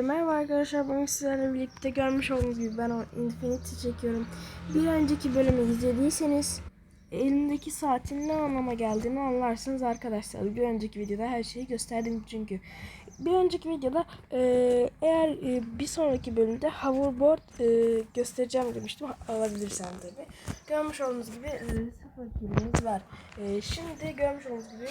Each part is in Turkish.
Merhaba arkadaşlar bugün sizlerle birlikte görmüş olduğunuz gibi ben o Infinity çekiyorum. Bir önceki bölümü izlediyseniz elimdeki saatin ne anlama geldiğini anlarsınız arkadaşlar. Bir önceki videoda her şeyi gösterdim çünkü. Bir önceki videoda e, eğer e, bir sonraki bölümde hoverboard e, göstereceğim demiştim alabilirsem tabi. Görmüş olduğunuz gibi e, sıfır kilimiz var. E, şimdi görmüş olduğunuz gibi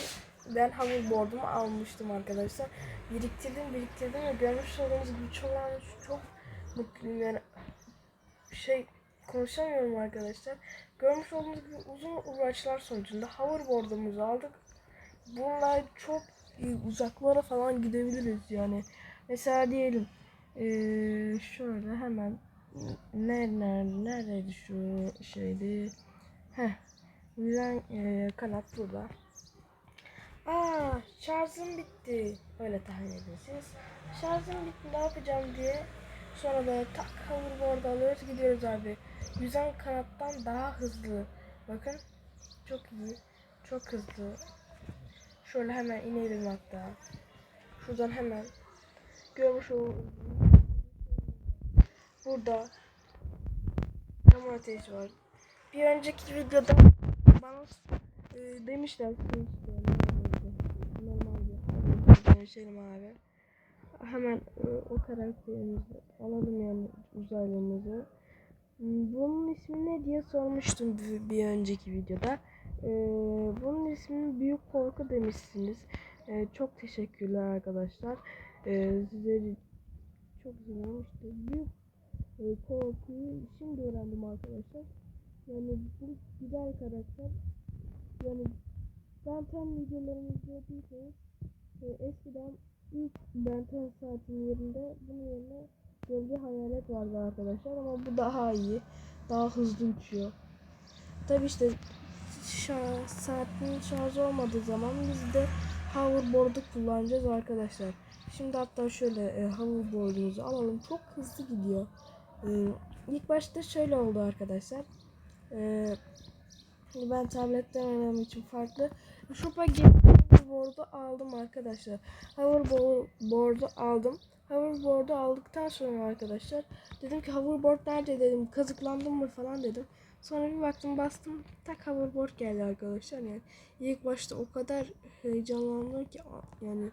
ben hoverboard'umu almıştım arkadaşlar. Biriktirdim biriktirdim ve görmüş olduğunuz gibi çok çok mutluyum yani şey konuşamıyorum arkadaşlar. Görmüş olduğunuz gibi uzun uğraşlar sonucunda hoverboard'umuzu aldık. Bunlar çok e, uzaklara falan gidebiliriz yani. Mesela diyelim eee, şöyle hemen ne nerede neredeydi şu şeydi? Heh. Güzel eee, kanat burada. Aa şarjım bitti. Öyle tahmin ediyorsunuz. Şarjım bitti ne yapacağım diye. Sonra böyle tak hoverboard alıyoruz gidiyoruz abi. Yüzen kanattan daha hızlı. Bakın çok iyi. Çok hızlı. Şöyle hemen inelim hatta. Şuradan hemen. Görmüş o Burada. Hamur ateşi var. Bir önceki videoda bana e, demişler yaşayalım abi. Hemen e, o karakterimizi alalım yani uzaylımızı. Bunun ismi ne diye sormuştum bir, önceki videoda. E, bunun ismini büyük korku demişsiniz. E, çok teşekkürler arkadaşlar. Size çok güzel olmuştu. Büyük korkuyu şimdi öğrendim arkadaşlar. Yani bu güzel karakter. Yani ben tam videolarımı izlediyseniz eskiden ilk Benten saatin yerinde bunun yerine gölge hayalet vardı arkadaşlar ama bu daha iyi. Daha hızlı uçuyor. Tabi işte saatin şarjı olmadığı zaman biz de hoverboard'u kullanacağız arkadaşlar. Şimdi hatta şöyle e, hoverboard'umuzu alalım. Çok hızlı gidiyor. E, ilk başta şöyle oldu arkadaşlar. E, ben tabletten oynadığım için farklı. Shop'a gelip hoverboard'u aldım arkadaşlar. Hoverboard'u aldım. Hoverboard'u aldıktan sonra arkadaşlar dedim ki hoverboard nerede dedim. Kazıklandım mı falan dedim. Sonra bir baktım bastım tak hoverboard geldi arkadaşlar yani. ilk başta o kadar heyecanlandım ki yani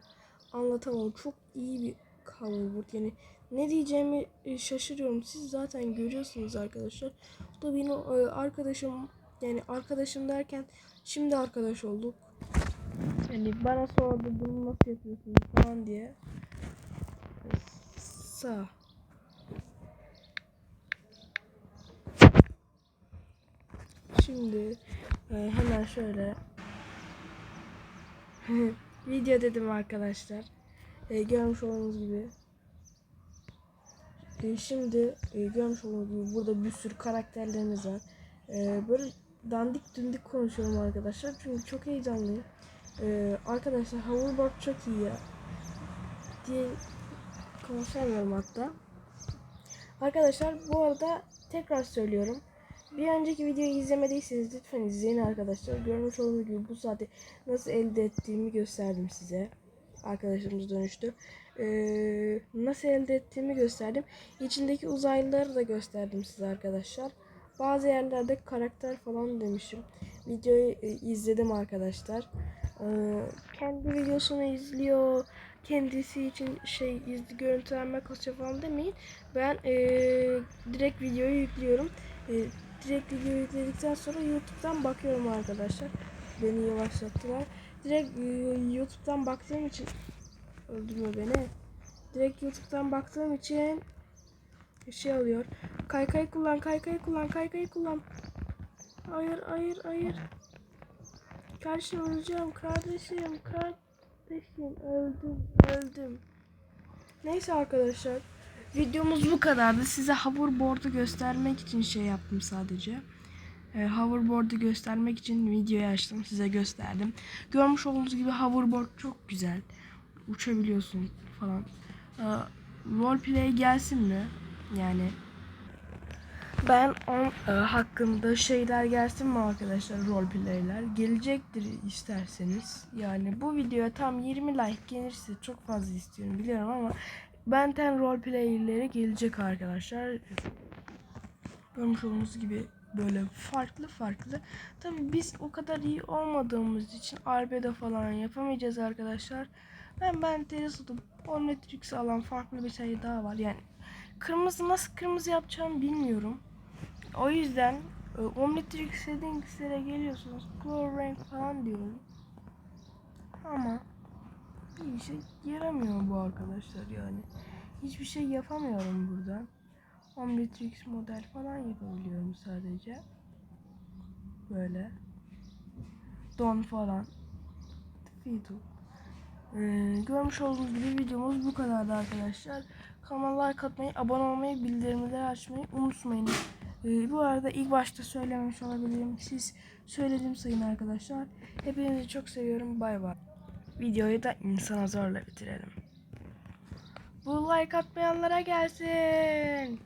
anlatamam. Çok iyi bir hoverboard yani ne diyeceğimi e, şaşırıyorum. Siz zaten görüyorsunuz arkadaşlar. Bu da benim e, arkadaşım yani arkadaşım derken şimdi arkadaş olduk. Yani bana sordu bunu nasıl yapıyorsun falan diye. Sağ. Şimdi e, hemen şöyle video dedim arkadaşlar. E, görmüş olduğunuz gibi. E, şimdi e, görmüş olduğunuz gibi burada bir sürü karakterlerimiz var. E, böyle dandik dündik konuşuyorum arkadaşlar. Çünkü çok heyecanlıyım. Ee, arkadaşlar hoverboard çok iyi ya. Diye konuşamıyorum hatta. Arkadaşlar bu arada tekrar söylüyorum. Bir önceki videoyu izlemediyseniz lütfen izleyin arkadaşlar. Görmüş olduğunuz gibi bu saati nasıl elde ettiğimi gösterdim size. Arkadaşımız dönüştü. Ee, nasıl elde ettiğimi gösterdim. İçindeki uzaylıları da gösterdim size arkadaşlar. Bazı yerlerde karakter falan demişim. Videoyu e, izledim arkadaşlar. Ee, kendi videosunu izliyor. Kendisi için şey izli görüntülenme kasıyor falan demeyin. Ben e, direkt videoyu yüklüyorum. E, direkt videoyu yükledikten sonra YouTube'dan bakıyorum arkadaşlar. Beni yavaşlattılar. Direkt e, YouTube'dan baktığım için öldürme beni. Direkt YouTube'dan baktığım için şey alıyor. Kaykay kullan, kaykay kullan, kaykay kullan. Hayır, hayır, hayır. Kardeşim öleceğim, kardeşim, kardeşim öldüm, öldüm. Neyse arkadaşlar. Videomuz bu kadardı. Size hoverboard'u göstermek için şey yaptım sadece. E, hoverboard'u göstermek için videoyu açtım. Size gösterdim. Görmüş olduğunuz gibi hoverboard çok güzel. Uçabiliyorsun falan. E, roleplay gelsin mi? Yani ben on e, hakkında şeyler gelsin mi arkadaşlar roleplayler gelecektir isterseniz. Yani bu videoya tam 20 like gelirse çok fazla istiyorum biliyorum ama Benten roleplayleri gelecek arkadaşlar. Görmüş olduğunuz gibi böyle farklı farklı. Tabi biz o kadar iyi olmadığımız için arbedo falan yapamayacağız arkadaşlar. Ben ben Teresa'da Omnitrix alan farklı bir şey daha var. Yani kırmızı nasıl kırmızı yapacağımı bilmiyorum. O yüzden e, Omnitrix settings'lere geliyorsunuz. Color rank falan diyorum. Ama bir işe yaramıyor bu arkadaşlar yani. Hiçbir şey yapamıyorum burada. Omnitrix model falan yapabiliyorum sadece. Böyle. Don falan. Fitu. Ee, görmüş olduğunuz gibi videomuz bu kadardı arkadaşlar. Kanala like atmayı, abone olmayı, bildirimleri açmayı unutmayın. Ee, bu arada ilk başta söylememiş olabilirim. Siz söyledim sayın arkadaşlar. Hepinizi çok seviyorum. Bay bay. Videoyu da insana zorla bitirelim. Bu like atmayanlara gelsin.